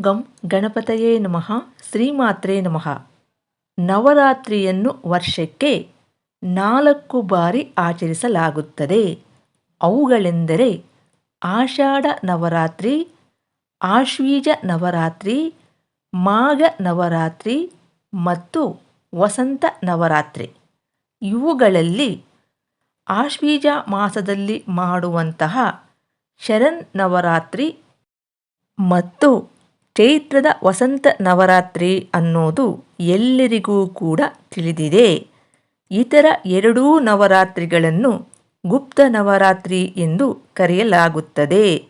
ಗಂ ಗಣಪತಯೇ ನಮಃ ಶ್ರೀಮಾತ್ರೇ ನಮಃ ನವರಾತ್ರಿಯನ್ನು ವರ್ಷಕ್ಕೆ ನಾಲ್ಕು ಬಾರಿ ಆಚರಿಸಲಾಗುತ್ತದೆ. ಅವುಗಳೆಂದರೆ ಆಷಾಢ ನವರಾತ್ರಿ, ಆಶ್ವೀಜ ನವರಾತ್ರಿ, ಮಾಘ ನವರಾತ್ರಿ ಮತ್ತು ವಸಂತ ನವರಾತ್ರಿ. ಇವುಗಳಲ್ಲಿ ಆಶ್ವೀಜ ಮಾಸದಲ್ಲಿ ಮಾಡುವಂತಹ ಶರನ್ ನವರಾತ್ರಿ ಮತ್ತು ಚೈತ್ರದ ವಸಂತ ನವರಾತ್ರಿ ಅನ್ನೋದು ಎಲ್ಲರಿಗೂ ಕೂಡ ತಿಳಿದಿದೆ. ಇತರ ಎರಡೂ ನವರಾತ್ರಿಗಳನ್ನು ಗುಪ್ತ ನವರಾತ್ರಿ ಎಂದು ಕರೆಯಲಾಗುತ್ತದೆ.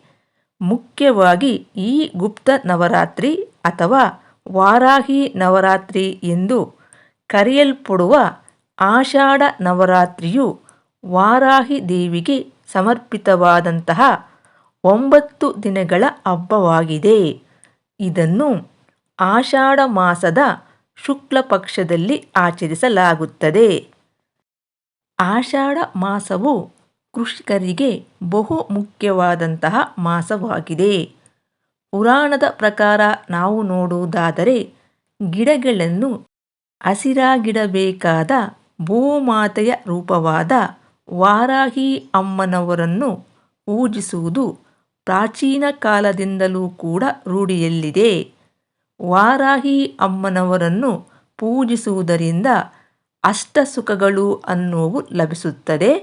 ಮುಖ್ಯವಾಗಿ ಈ ಗುಪ್ತ ನವರಾತ್ರಿ ಅಥವಾ ವಾರಾಹಿ ನವರಾತ್ರಿ ಎಂದು ಕರೆಯಲ್ಪಡುವ ಆಷಾಢ ನವರಾತ್ರಿಯು ವಾರಾಹಿ ದೇವಿಗೆ ಸಮರ್ಪಿತವಾದಂತಹ ಒಂಬತ್ತು ದಿನಗಳ ಹಬ್ಬವಾಗಿದೆ. ಇದನ್ನು ಆಷಾಢ ಮಾಸದ ಶುಕ್ಲ ಪಕ್ಷದಲ್ಲಿ ಆಚರಿಸಲಾಗುತ್ತದೆ. ಆಷಾಢ ಮಾಸವು ಕೃಷಿಕರಿಗೆ ಬಹು ಮುಖ್ಯವಾದಂತಹ ಮಾಸವಾಗಿದೆ. ಪುರಾಣದ ಪ್ರಕಾರ ನಾವು ನೋಡುವುದಾದರೆ ಗಿಡಗಳನ್ನು ಹಸಿರಾಗಿಡಬೇಕಾದ ಭೂಮಾತೆಯ ರೂಪವಾದ ವಾರಾಹಿ ಅಮ್ಮನವರನ್ನು ಪೂಜಿಸುವುದು ಪ್ರಾಚೀನ ಕಾಲದಿಂದಲೂ ಕೂಡ ರೂಢಿಯಲ್ಲಿದೆ. ವಾರಾಹಿ ಅಮ್ಮನವರನ್ನು ಪೂಜಿಸುವುದರಿಂದ ಅಷ್ಟ ಸುಖಗಳು ಅನ್ನುವು ಲಭಿಸುತ್ತದೆ.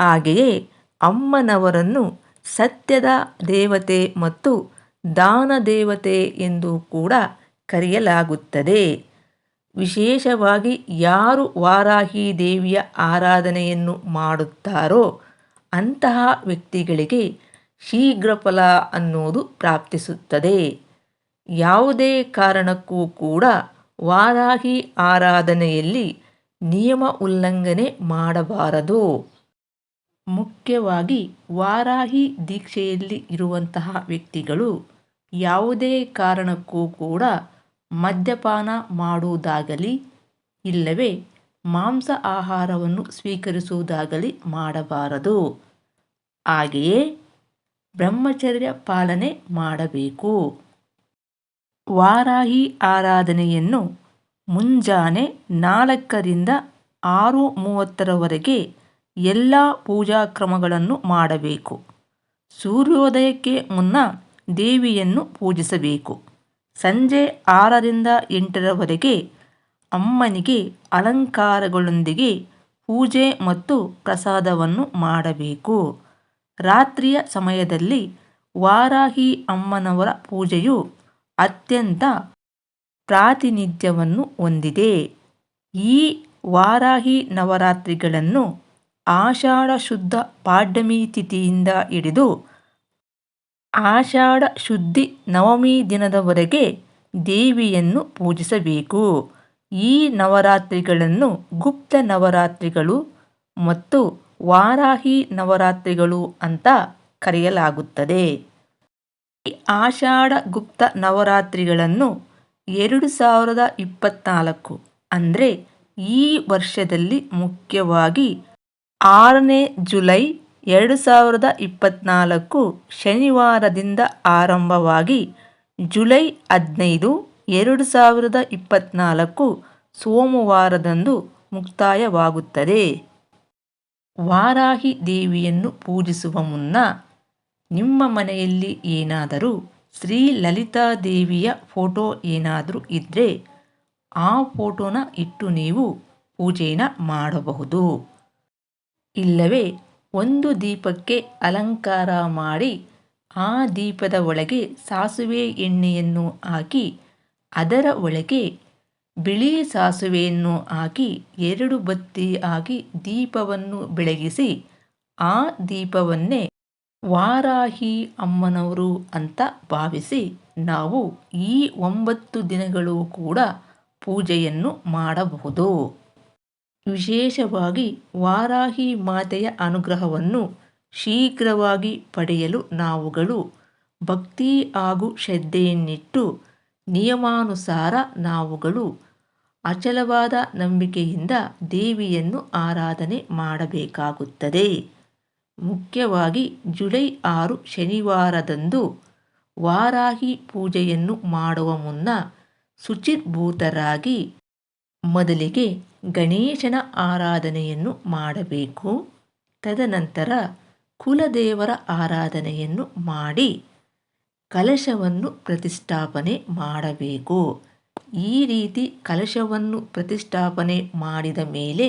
ಹಾಗೆಯೇ ಅಮ್ಮನವರನ್ನು ಸತ್ಯದ ದೇವತೆ ಮತ್ತು ದಾನ ದೇವತೆ ಎಂದು ಕೂಡ ಕರೆಯಲಾಗುತ್ತದೆ. ವಿಶೇಷವಾಗಿ ಯಾರು ವಾರಾಹಿ ದೇವಿಯ ಆರಾಧನೆಯನ್ನು ಮಾಡುತ್ತಾರೋ ಅಂತಹ ವ್ಯಕ್ತಿಗಳಿಗೆ ಶೀಘ್ರ ಫಲ ಅನ್ನೋದು ಪ್ರಾಪ್ತಿಸುತ್ತದೆ. ಯಾವುದೇ ಕಾರಣಕ್ಕೂ ಕೂಡ ವಾರಾಹಿ ಆರಾಧನೆಯಲ್ಲಿ ನಿಯಮ ಉಲ್ಲಂಘನೆ ಮಾಡಬಾರದು. ಮುಖ್ಯವಾಗಿ ವಾರಾಹಿ ದೀಕ್ಷೆಯಲ್ಲಿ ಇರುವಂತಹ ವ್ಯಕ್ತಿಗಳು ಯಾವುದೇ ಕಾರಣಕ್ಕೂ ಕೂಡ ಮದ್ಯಪಾನ ಮಾಡುವುದಾಗಲಿ, ಇಲ್ಲವೇ ಮಾಂಸ ಆಹಾರವನ್ನು ಸ್ವೀಕರಿಸುವುದಾಗಲಿ ಮಾಡಬಾರದು. ಹಾಗೆಯೇ ಬ್ರಹ್ಮಚರ್ಯ ಪಾಲನೆ ಮಾಡಬೇಕು. ವಾರಾಹಿ ಆರಾಧನೆಯನ್ನು ಮುಂಜಾನೆ ನಾಲ್ಕರಿಂದ ಆರು ಮೂವತ್ತರವರೆಗೆ ಎಲ್ಲ ಪೂಜಾ ಕ್ರಮಗಳನ್ನು ಮಾಡಬೇಕು. ಸೂರ್ಯೋದಯಕ್ಕೆ ಮುನ್ನ ದೇವಿಯನ್ನು ಪೂಜಿಸಬೇಕು. ಸಂಜೆ ಆರರಿಂದ ಎಂಟರವರೆಗೆ ಅಮ್ಮನಿಗೆ ಅಲಂಕಾರಗಳೊಂದಿಗೆ ಪೂಜೆ ಮತ್ತು ಪ್ರಸಾದವನ್ನು ಮಾಡಬೇಕು. ರಾತ್ರಿಯ ಸಮಯದಲ್ಲಿ ವಾರಾಹಿ ಅಮ್ಮನವರ ಪೂಜೆಯು ಅತ್ಯಂತ ಪ್ರಾತಿನಿಧ್ಯವನ್ನು ಹೊಂದಿದೆ. ಈ ವಾರಾಹಿ ನವರಾತ್ರಿಗಳನ್ನು ಆಷಾಢ ಶುದ್ಧ ಪಾಡ್ಯಮಿ ತಿಥಿಯಿಂದ ಹಿಡಿದು ಆಷಾಢ ಶುದ್ಧಿ ನವಮಿ ದಿನದವರೆಗೆ ದೇವಿಯನ್ನು ಪೂಜಿಸಬೇಕು. ಈ ನವರಾತ್ರಿಗಳನ್ನು ಗುಪ್ತ ನವರಾತ್ರಿಗಳು ಮತ್ತು ವಾರಾಹಿ ನವರಾತ್ರಿಗಳು ಅಂತ ಕರೆಯಲಾಗುತ್ತದೆ. ಈ ಆಷಾಢ ಗುಪ್ತ ನವರಾತ್ರಿಗಳನ್ನು ಎರಡು ಸಾವಿರದ ಇಪ್ಪತ್ತ್ನಾಲ್ಕು ಅಂದರೆ ಈ ವರ್ಷದಲ್ಲಿ ಮುಖ್ಯವಾಗಿ ಆರನೇ ಜುಲೈ ಎರಡು ಸಾವಿರದ ಇಪ್ಪತ್ತ್ನಾಲ್ಕು ಶನಿವಾರದಿಂದ ಆರಂಭವಾಗಿ ಜುಲೈ ಹದಿನೈದು ಎರಡು ಸಾವಿರದ ಇಪ್ಪತ್ತ್ನಾಲ್ಕು ಸೋಮವಾರದಂದು ಮುಕ್ತಾಯವಾಗುತ್ತದೆ. ವಾರಾಹಿ ದೇವಿಯನ್ನು ಪೂಜಿಸುವ ಮುನ್ನ ನಿಮ್ಮ ಮನೆಯಲ್ಲಿ ಏನಾದರೂ ಶ್ರೀ ಲಲಿತಾ ದೇವಿಯ ಫೋಟೋ ಏನಾದರೂ ಇದ್ದರೆ ಆ ಫೋಟೋನ ಇಟ್ಟು ನೀವು ಪೂಜೆನ ಮಾಡಬಹುದು. ಇಲ್ಲವೇ ಒಂದು ದೀಪಕ್ಕೆ ಅಲಂಕಾರ ಮಾಡಿ ಆ ದೀಪದ ಒಳಗೆ ಸಾಸುವೆ ಎಣ್ಣೆಯನ್ನು ಹಾಕಿ ಅದರ ಒಳಗೆ ಬಿಳಿ ಸಾಸುವೆಯನ್ನು ಹಾಕಿ ಎರಡು ಬತ್ತಿ ಆಗಿ ದೀಪವನ್ನು ಬೆಳಗಿಸಿ, ಆ ದೀಪವನ್ನೇ ವಾರಾಹಿ ಅಮ್ಮನವರು ಅಂತ ಭಾವಿಸಿ ನಾವು ಈ ಒಂಬತ್ತು ದಿನಗಳು ಕೂಡ ಪೂಜೆಯನ್ನು ಮಾಡಬಹುದು. ವಿಶೇಷವಾಗಿ ವಾರಾಹಿ ಮಾತೆಯ ಅನುಗ್ರಹವನ್ನು ಶೀಘ್ರವಾಗಿ ಪಡೆಯಲು ನಾವುಗಳು ಭಕ್ತಿ ಹಾಗೂ ಶ್ರದ್ಧೆಯನ್ನಿಟ್ಟು ನಿಯಮಾನುಸಾರ ನಾವುಗಳು ಅಚಲವಾದ ನಂಬಿಕೆಯಿಂದ ದೇವಿಯನ್ನು ಆರಾಧನೆ ಮಾಡಬೇಕಾಗುತ್ತದೆ. ಮುಖ್ಯವಾಗಿ ಜುಲೈ ಆರು ಶನಿವಾರದಂದು ವಾರಾಹಿ ಪೂಜೆಯನ್ನು ಮಾಡುವ ಮುನ್ನ ಶುಚಿರ್ಭೂತರಾಗಿ ಮೊದಲಿಗೆ ಗಣೇಶನ ಆರಾಧನೆಯನ್ನು ಮಾಡಬೇಕು. ತದನಂತರ ಕುಲದೇವರ ಆರಾಧನೆಯನ್ನು ಮಾಡಿ ಕಲಶವನ್ನು ಪ್ರತಿಷ್ಠಾಪನೆ ಮಾಡಬೇಕು. ಈ ರೀತಿ ಕಲಶವನ್ನು ಪ್ರತಿಷ್ಠಾಪನೆ ಮಾಡಿದ ಮೇಲೆ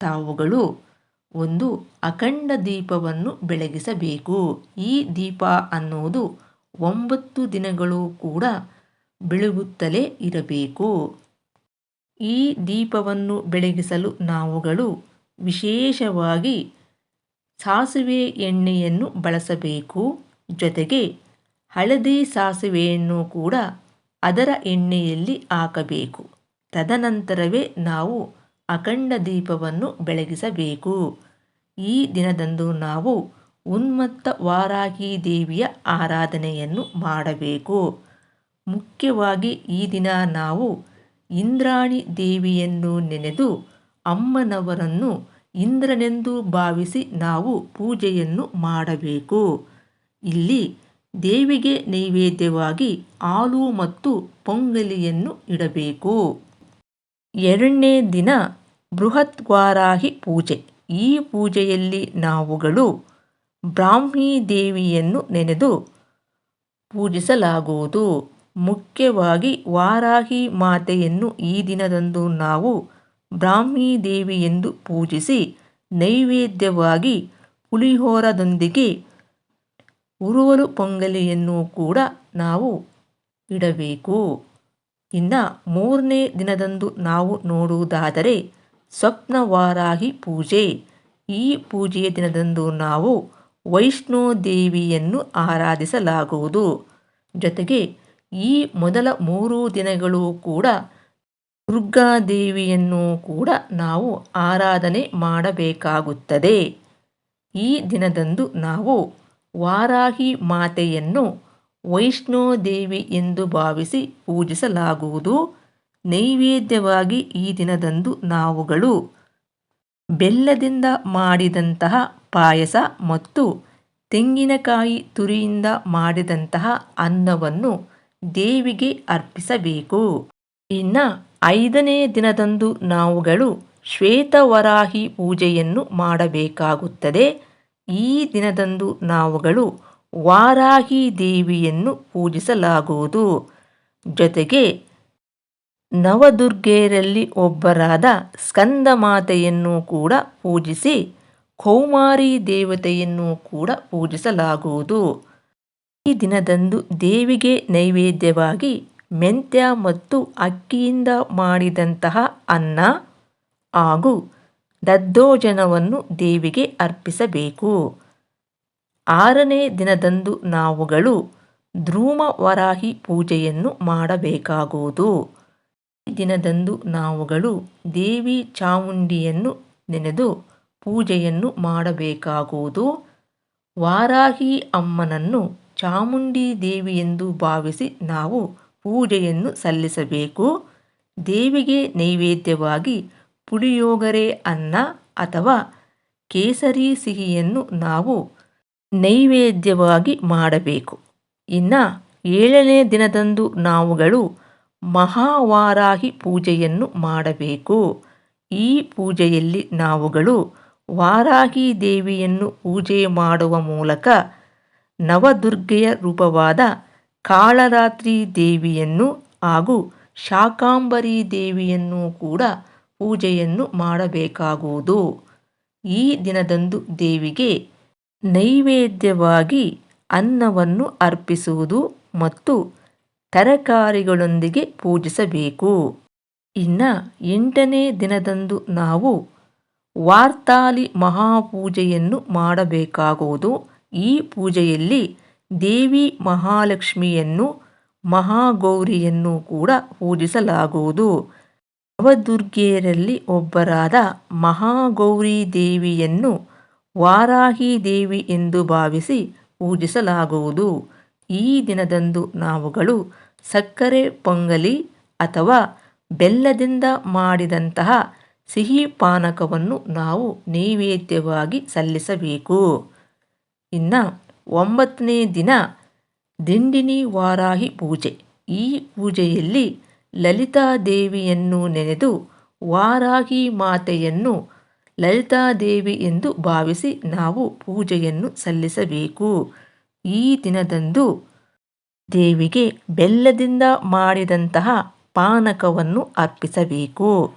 ತಾವುಗಳು ಒಂದು ಅಖಂಡ ದೀಪವನ್ನು ಬೆಳಗಿಸಬೇಕು. ಈ ದೀಪ ಅನ್ನೋದು ಒಂಬತ್ತು ದಿನಗಳು ಕೂಡ ಬೆಳಗುತ್ತಲೇ ಇರಬೇಕು. ಈ ದೀಪವನ್ನು ಬೆಳಗಿಸಲು ನಾವುಗಳು ವಿಶೇಷವಾಗಿ ಸಾಸಿವೆ ಎಣ್ಣೆಯನ್ನು ಬಳಸಬೇಕು. ಜೊತೆಗೆ ಹಳದಿ ಸಾಸಿವೆಯನ್ನು ಕೂಡ ಅದರ ಎಣ್ಣೆಯಲ್ಲಿ ಹಾಕಬೇಕು. ತದನಂತರವೇ ನಾವು ಅಖಂಡ ದೀಪವನ್ನು ಬೆಳಗಿಸಬೇಕು. ಈ ದಿನದಂದು ನಾವು ಉನ್ಮತ್ತ ವಾರಾಹಿ ದೇವಿಯ ಆರಾಧನೆಯನ್ನು ಮಾಡಬೇಕು. ಮುಖ್ಯವಾಗಿ ಈ ದಿನ ನಾವು ಇಂದ್ರಾಣಿ ದೇವಿಯನ್ನು ನೆನೆದು ಅಮ್ಮನವರನ್ನು ಇಂದ್ರನೆಂದು ಭಾವಿಸಿ ನಾವು ಪೂಜೆಯನ್ನು ಮಾಡಬೇಕು. ಇಲ್ಲಿ ದೇವಿಗೆ ನೈವೇದ್ಯವಾಗಿ ಹಾಲು ಮತ್ತು ಪೊಂಗಲಿಯನ್ನು ಇಡಬೇಕು. ಎರಡನೇ ದಿನ ಬೃಹತ್ ವಾರಾಹಿ ಪೂಜೆ. ಈ ಪೂಜೆಯಲ್ಲಿ ನಾವುಗಳು ಬ್ರಾಹ್ಮಿ ದೇವಿಯನ್ನು ನೆನೆದು ಪೂಜಿಸಲಾಗುವುದು. ಮುಖ್ಯವಾಗಿ ವಾರಾಹಿ ಮಾತೆಯನ್ನು ಈ ದಿನದಂದು ನಾವು ಬ್ರಾಹ್ಮಿ ದೇವಿ ಎಂದು ಪೂಜಿಸಿ ನೈವೇದ್ಯವಾಗಿ ಪುಳಿಹೋರದೊಂದಿಗೆ ಉರುವಲು ಪೊಂಗಲಿಯನ್ನು ಕೂಡ ನಾವು ಇಡಬೇಕು. ಇನ್ನು ಮೂರನೇ ದಿನದಂದು ನಾವು ನೋಡುವುದಾದರೆ ಸ್ವಪ್ನವಾರಾಹಿ ಪೂಜೆ. ಈ ಪೂಜೆಯ ದಿನದಂದು ನಾವು ವೈಷ್ಣೋ ದೇವಿಯನ್ನು ಆರಾಧಿಸಲಾಗುವುದು. ಜೊತೆಗೆ ಈ ಮೊದಲ ಮೂರು ದಿನಗಳು ಕೂಡ ದುರ್ಗಾದೇವಿಯನ್ನು ಕೂಡ ನಾವು ಆರಾಧನೆ ಮಾಡಬೇಕಾಗುತ್ತದೆ. ಈ ದಿನದಂದು ನಾವು ವಾರಾಹಿ ಮಾತೆಯನ್ನು ವೈಷ್ಣೋದೇವಿ ಎಂದು ಭಾವಿಸಿ ಪೂಜಿಸಲಾಗುವುದು. ನೈವೇದ್ಯವಾಗಿ ಈ ದಿನದಂದು ನಾವುಗಳು ಬೆಲ್ಲದಿಂದ ಮಾಡಿದಂತಹ ಪಾಯಸ ಮತ್ತು ತೆಂಗಿನಕಾಯಿ ತುರಿಯಿಂದ ಮಾಡಿದಂತಹ ಅನ್ನವನ್ನು ದೇವಿಗೆ ಅರ್ಪಿಸಬೇಕು. ಇನ್ನು ಐದನೇ ದಿನದಂದು ನಾವುಗಳು ಶ್ವೇತವರಾಹಿ ಪೂಜೆಯನ್ನು ಮಾಡಬೇಕಾಗುತ್ತದೆ. ಈ ದಿನದಂದು ನಾವುಗಳು ವಾರಾಹಿ ದೇವಿಯನ್ನು ಪೂಜಿಸಲಾಗುವುದು. ಜೊತೆಗೆ ನವದುರ್ಗೆಯರಲ್ಲಿ ಒಬ್ಬರಾದ ಸ್ಕಂದಮಾತೆಯನ್ನು ಕೂಡ ಪೂಜಿಸಿ ಕೌಮಾರಿ ದೇವತೆಯನ್ನು ಕೂಡ ಪೂಜಿಸಲಾಗುವುದು. ಈ ದಿನದಂದು ದೇವಿಗೆ ನೈವೇದ್ಯವಾಗಿ ಮೆಂತ್ಯ ಮತ್ತು ಅಕ್ಕಿಯಿಂದ ಮಾಡಿದಂತಹ ಅನ್ನ ಹಾಗೂ ದದ್ದೋಜನವನ್ನು ದೇವಿಗೆ ಅರ್ಪಿಸಬೇಕು. ಆರನೇ ದಿನದಂದು ನಾವುಗಳು ಧ್ರೂಮವರಾಹಿ ಪೂಜೆಯನ್ನು ಮಾಡಬೇಕಾಗುವುದು. ಈ ದಿನದಂದು ನಾವುಗಳು ದೇವಿ ಚಾಮುಂಡಿಯನ್ನು ನೆನೆದು ಪೂಜೆಯನ್ನು ಮಾಡಬೇಕಾಗುವುದು. ವಾರಾಹಿ ಅಮ್ಮನನ್ನು ಚಾಮುಂಡಿ ದೇವಿ ಎಂದು ಭಾವಿಸಿ ನಾವು ಪೂಜೆಯನ್ನು ಸಲ್ಲಿಸಬೇಕು. ದೇವಿಗೆ ನೈವೇದ್ಯವಾಗಿ ಪುಳಿಯೋಗರೆ ಅನ್ನ ಅಥವಾ ಕೇಸರಿ ಸಿಹಿಯನ್ನು ನಾವು ನೈವೇದ್ಯವಾಗಿ ಮಾಡಬೇಕು. ಇನ್ನು ಏಳನೇ ದಿನದಂದು ನಾವುಗಳು ಮಹಾವಾರಾಹಿ ಪೂಜೆಯನ್ನು ಮಾಡಬೇಕು. ಈ ಪೂಜೆಯಲ್ಲಿ ನಾವುಗಳು ವಾರಾಹಿ ದೇವಿಯನ್ನು ಪೂಜೆ ಮಾಡುವ ಮೂಲಕ ನವದುರ್ಗೆಯ ರೂಪವಾದ ಕಾಳರಾತ್ರಿ ದೇವಿಯನ್ನು ಹಾಗೂ ಶಾಕಾಂಬರಿ ದೇವಿಯನ್ನು ಕೂಡ ಪೂಜೆಯನ್ನು ಮಾಡಬೇಕಾಗುವುದು. ಈ ದಿನದಂದು ದೇವಿಗೆ ನೈವೇದ್ಯವಾಗಿ ಅನ್ನವನ್ನು ಅರ್ಪಿಸುವುದು ಮತ್ತು ತರಕಾರಿಗಳೊಂದಿಗೆ ಪೂಜಿಸಬೇಕು. ಇನ್ನು ಎಂಟನೇ ದಿನದಂದು ನಾವು ವಾರ್ತಾಲಿ ಮಹಾಪೂಜೆಯನ್ನು ಮಾಡಬೇಕಾಗುವುದು. ಈ ಪೂಜೆಯಲ್ಲಿ ದೇವಿ ಮಹಾಲಕ್ಷ್ಮಿಯನ್ನು, ಮಹಾಗೌರಿಯನ್ನು ಕೂಡ ಪೂಜಿಸಲಾಗುವುದು. ನವದುರ್ಗೆಯರಲ್ಲಿ ಒಬ್ಬರಾದ ಮಹಾಗೌರಿ ದೇವಿಯನ್ನು ವಾರಾಹಿ ದೇವಿ ಎಂದು ಭಾವಿಸಿ ಪೂಜಿಸಲಾಗುವುದು. ಈ ದಿನದಂದು ನಾವುಗಳು ಸಕ್ಕರೆ ಪೊಂಗಲಿ ಅಥವಾ ಬೆಲ್ಲದಿಂದ ಮಾಡಿದಂತಹ ಸಿಹಿ ಪಾನಕವನ್ನು ನಾವು ನೈವೇದ್ಯವಾಗಿ ಸಲ್ಲಿಸಬೇಕು. ಇನ್ನು ಒಂಬತ್ತನೇ ದಿನ ದಿಂಡಿನಿ ವಾರಾಹಿ ಪೂಜೆ. ಈ ಪೂಜೆಯಲ್ಲಿ ಲಲಿತಾದೇವಿಯನ್ನು ನೆನೆದು ವಾರಾಹಿ ಮಾತೆಯನ್ನು ಲಲಿತಾದೇವಿ ಎಂದು ಭಾವಿಸಿ ನಾವು ಪೂಜೆಯನ್ನು ಸಲ್ಲಿಸಬೇಕು. ಈ ದಿನದಂದು ದೇವಿಗೆ ಬೆಲ್ಲದಿಂದ ಮಾಡಿದಂತಹ ಪಾನಕವನ್ನು ಅರ್ಪಿಸಬೇಕು.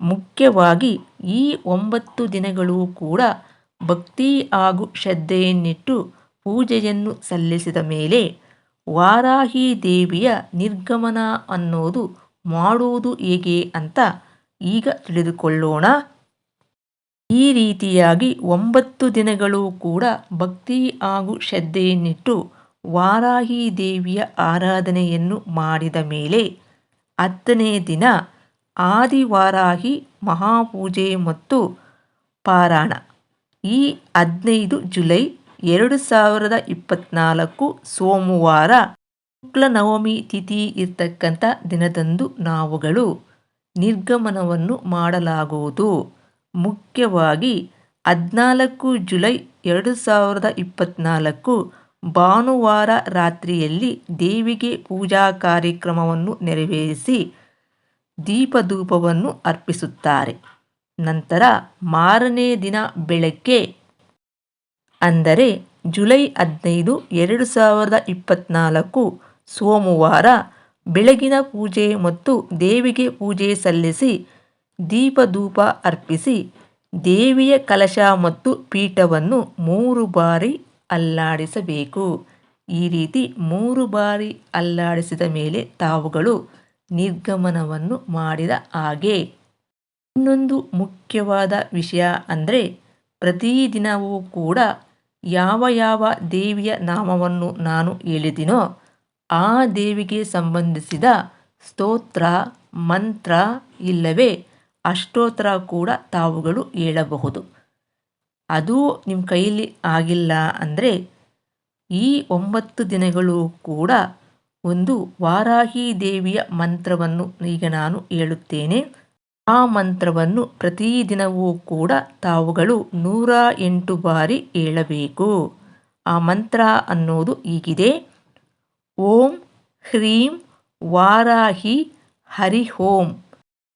ಮುಖ್ಯವಾಗಿ ಈ ಒಂಬತ್ತು ದಿನಗಳು ಕೂಡ ಭಕ್ತಿ ಹಾಗೂ ಶ್ರದ್ಧೆಯನ್ನಿಟ್ಟು ಪೂಜೆಯನ್ನು ಸಲ್ಲಿಸಿದ ಮೇಲೆ ವಾರಾಹಿ ದೇವಿಯ ನಿರ್ಗಮನ ಅನ್ನೋದು ಮಾಡುವುದು ಹೇಗೆ ಅಂತ ಈಗ ತಿಳಿದುಕೊಳ್ಳೋಣ. ಈ ರೀತಿಯಾಗಿ ಒಂಬತ್ತು ದಿನಗಳು ಕೂಡ ಭಕ್ತಿ ಹಾಗೂ ಶ್ರದ್ಧೆಯನ್ನಿಟ್ಟು ವಾರಾಹಿ ದೇವಿಯ ಆರಾಧನೆಯನ್ನು ಮಾಡಿದ ಮೇಲೆ ಹತ್ತನೇ ದಿನ ಆದಿವಾರಾಹಿ, ಮಹಾಪೂಜೆ ಮತ್ತು ಪಾರಾಯಣ. ಈ ಹದಿನೈದು ಜುಲೈ ಎರಡು ಸಾವಿರದ ಇಪ್ಪತ್ತ್ನಾಲ್ಕು ಸೋಮವಾರ ಶುಕ್ಲನವಮಿ ತಿಥಿ ಇರ್ತಕ್ಕಂಥ ದಿನದಂದು ನಾವುಗಳು ನಿರ್ಗಮನವನ್ನು ಮಾಡಲಾಗುವುದು. ಮುಖ್ಯವಾಗಿ ಹದಿನಾಲ್ಕು ಜುಲೈ ಎರಡು ಸಾವಿರದ ಇಪ್ಪತ್ತ್ನಾಲ್ಕು ಭಾನುವಾರ ರಾತ್ರಿಯಲ್ಲಿ ದೇವಿಗೆ ಪೂಜಾ ಕಾರ್ಯಕ್ರಮವನ್ನು ನೆರವೇರಿಸಿ ದೀಪಧೂಪವನ್ನು ಅರ್ಪಿಸುತ್ತಾರೆ. ನಂತರ ಮಾರನೇ ದಿನ ಬೆಳಗ್ಗೆ ಅಂದರೆ ಜುಲೈ ಹದಿನೈದು, ಎರಡು ಸಾವಿರದ ಇಪ್ಪತ್ತ್ನಾಲ್ಕು ಸೋಮವಾರ ಬೆಳಗಿನ ಪೂಜೆ ಮತ್ತು ದೇವಿಗೆ ಪೂಜೆ ಸಲ್ಲಿಸಿ ದೀಪಧೂಪ ಅರ್ಪಿಸಿ ದೇವಿಯ ಕಲಶ ಮತ್ತು ಪೀಠವನ್ನು ಮೂರು ಬಾರಿ ಅಲ್ಲಾಡಿಸಬೇಕು. ಈ ರೀತಿ ಮೂರು ಬಾರಿ ಅಲ್ಲಾಡಿಸಿದ ಮೇಲೆ ತಾವುಗಳು ನಿರ್ಗಮನವನ್ನು ಮಾಡಿದ ಹಾಗೆ. ಇನ್ನೊಂದು ಮುಖ್ಯವಾದ ವಿಷಯ ಅಂದರೆ ಪ್ರತಿದಿನವೂ ಕೂಡ ಯಾವ ಯಾವ ದೇವಿಯ ನಾಮವನ್ನು ನಾನು ಹೇಳಿದಿನೋ ಆ ದೇವಿಗೆ ಸಂಬಂಧಿಸಿದ ಸ್ತೋತ್ರ, ಮಂತ್ರ ಇಲ್ಲವೇ ಅಷ್ಟೋತ್ತರ ಕೂಡ ತಾವುಗಳು ಹೇಳಬಹುದು. ಅದು ನಿಮ್ಮ ಕೈಲಿ ಆಗಿಲ್ಲ ಅಂದರೆ ಈ ಒಂಬತ್ತು ದಿನಗಳು ಕೂಡ ಒಂದು ವಾರಾಹಿ ದೇವಿಯ ಮಂತ್ರವನ್ನು ಈಗ ನಾನು ಹೇಳುತ್ತೇನೆ. ಆ ಮಂತ್ರವನ್ನು ಪ್ರತಿದಿನವೂ ಕೂಡ ತಾವುಗಳು ನೂರ ಎಂಟು ಬಾರಿ ಹೇಳಬೇಕು. ಆ ಮಂತ್ರ ಅನ್ನೋದು ಈಗಿದೆ ಓಂ ಹ್ರೀಂ ವಾರಾಹಿ ಹರಿ ಓಂ.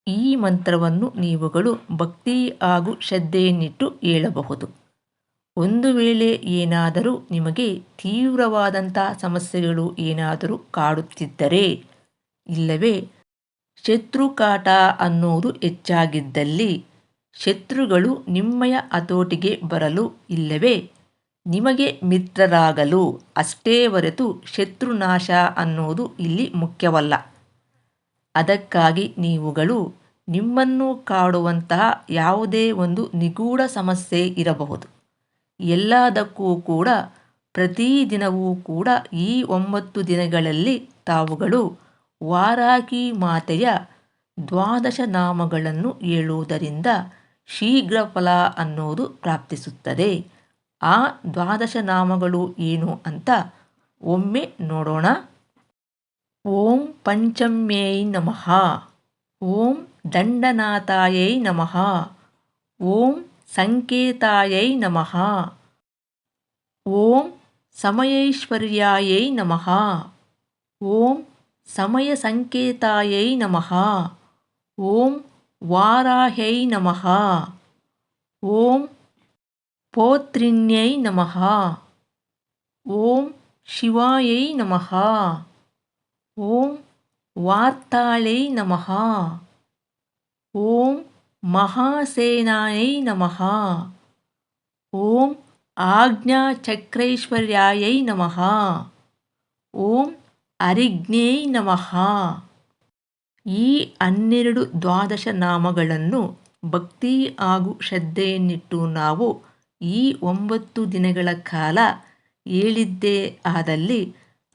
ಈ ಮಂತ್ರವನ್ನು ನೀವುಗಳು ಭಕ್ತಿ ಹಾಗೂ ಶ್ರದ್ಧೆಯನ್ನಿಟ್ಟು ಹೇಳಬಹುದು. ಒಂದು ವೇಳೆ ಏನಾದರೂ ನಿಮಗೆ ತೀವ್ರವಾದಂಥ ಸಮಸ್ಯೆಗಳು ಏನಾದರೂ ಕಾಡುತ್ತಿದ್ದರೆ, ಇಲ್ಲವೇ ಶತ್ರುಕಾಟ ಅನ್ನೋದು ಹೆಚ್ಚಾಗಿದ್ದಲ್ಲಿ ಶತ್ರುಗಳು ನಿಮ್ಮಯ ಹತೋಟಿಗೆ ಬರಲು ಇಲ್ಲವೇ? ನಿಮಗೆ ಮಿತ್ರರಾಗಲು ಅಷ್ಟೇ ಹೊರತು ಶತ್ರುನಾಶ ಅನ್ನೋದು ಇಲ್ಲಿ ಮುಖ್ಯವಲ್ಲ. ಅದಕ್ಕಾಗಿ ನೀವುಗಳು ನಿಮ್ಮನ್ನು ಕಾಡುವಂತಹ ಯಾವುದೇ ಒಂದು ನಿಗೂಢ ಸಮಸ್ಯೆ ಇರಬಹುದು. ಎಲ್ಲದಕ್ಕೂ ಕೂಡ ಪ್ರತಿದಿನವೂ ಕೂಡ ಈ ಒಂಬತ್ತು ದಿನಗಳಲ್ಲಿ ತಾವುಗಳು ವಾರಾಹಿ ಮಾತೆಯ ದ್ವಾದಶ ನಾಮಗಳನ್ನು ಹೇಳುವುದರಿಂದ ಶೀಘ್ರ ಫಲ ಅನ್ನೋದು ಪ್ರಾಪ್ತಿಸುತ್ತದೆ. ಆ ದ್ವಾದಶ ನಾಮಗಳು ಏನು ಅಂತ ಒಮ್ಮೆ ನೋಡೋಣ. ಓಂ ಪಂಚಮ್ಯೈ ನಮಃ. ಓಂ ದಂಡನಾಥಾಯೈ ನಮಃ. ಓಂ ಸಂಕೇತಾಯೈ ನಮಃ. ಓಂ ಸಮಯೈಶ್ವರ್ಯಾಯೈ ನಮಃ. ಓಂ ಸಮಯ ಸಂಕೇತಾಯೈ ನಮಃ ಓಂ ವಾರಾಹ್ಯೈ ನಮಃ ಓಂ ಪೋತ್ರಿಣ್ಯೈ ನಮಃ ಓಂ ಶಿವಾಯೈ ನಮಃ ಓಂ ವಾರ್ತಾಳೈ ನಮಃ ಓಂ ಮಹಾಸೇನಾಯೈ ನಮಃ ಓಂ ಆಜ್ಞಾಚಕ್ರೈಶ್ವರ್ಯಾಯೈ ನಮಃ ಓಂ ಅರಿಜ್ಞೈ ನಮಃ. ಈ ಹನ್ನೆರಡು ದ್ವಾದಶ ನಾಮಗಳನ್ನು ಭಕ್ತಿ ಹಾಗೂ ಶ್ರದ್ಧೆಯನ್ನಿಟ್ಟು ನಾವು ಈ ಒಂಬತ್ತು ದಿನಗಳ ಕಾಲ ಹೇಳಿದ್ದೇ ಆದಲ್ಲಿ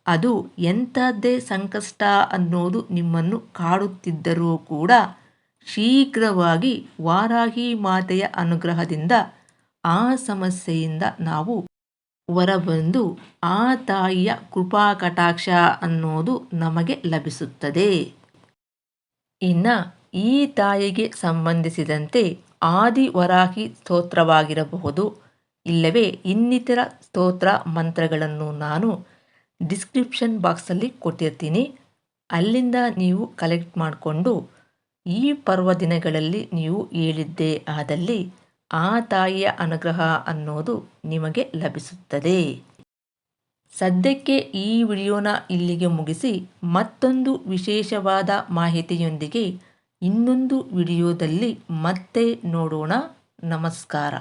ಅದು ಎಂಥದ್ದೇ ಸಂಕಷ್ಟ ಅನ್ನೋದು ನಿಮ್ಮನ್ನು ಕಾಡುತ್ತಿದ್ದರೂ ಕೂಡ ಶೀಘ್ರವಾಗಿ ವಾರಾಹಿ ಮಾತೆಯ ಅನುಗ್ರಹದಿಂದ ಆ ಸಮಸ್ಯೆಯಿಂದ ನಾವು ಹೊರಬಂದು ಆ ತಾಯಿಯ ಕೃಪಾ ಕಟಾಕ್ಷ ಅನ್ನೋದು ನಮಗೆ ಲಭಿಸುತ್ತದೆ. ಇನ್ನು ಈ ತಾಯಿಗೆ ಸಂಬಂಧಿಸಿದಂತೆ ಆದಿವರಾಹಿ ಸ್ತೋತ್ರವಾಗಿರಬಹುದು. ಇಲ್ಲವೇ ಇನ್ನಿತರ ಸ್ತೋತ್ರ ಮಂತ್ರಗಳನ್ನು ನಾನು ಡಿಸ್ಕ್ರಿಪ್ಷನ್ ಬಾಕ್ಸಲ್ಲಿ ಕೊಟ್ಟಿರ್ತೀನಿ. ಅಲ್ಲಿಂದ ನೀವು ಕಲೆಕ್ಟ್ ಮಾಡಿಕೊಂಡು ಈ ಪರ್ವ ದಿನಗಳಲ್ಲಿ ನೀವು ಹೇಳಿದ್ದೇ ಆದಲ್ಲಿ ಆ ತಾಯಿಯ ಅನುಗ್ರಹ ಅನ್ನೋದು ನಿಮಗೆ ಲಭಿಸುತ್ತದೆ. ಸದ್ಯಕ್ಕೆ ಈ ವಿಡಿಯೋನ ಇಲ್ಲಿಗೆ ಮುಗಿಸಿ ಮತ್ತೊಂದು ವಿಶೇಷವಾದ ಮಾಹಿತಿಯೊಂದಿಗೆ ಇನ್ನೊಂದು ವಿಡಿಯೋದಲ್ಲಿ ಮತ್ತೆ ನೋಡೋಣ. ನಮಸ್ಕಾರ.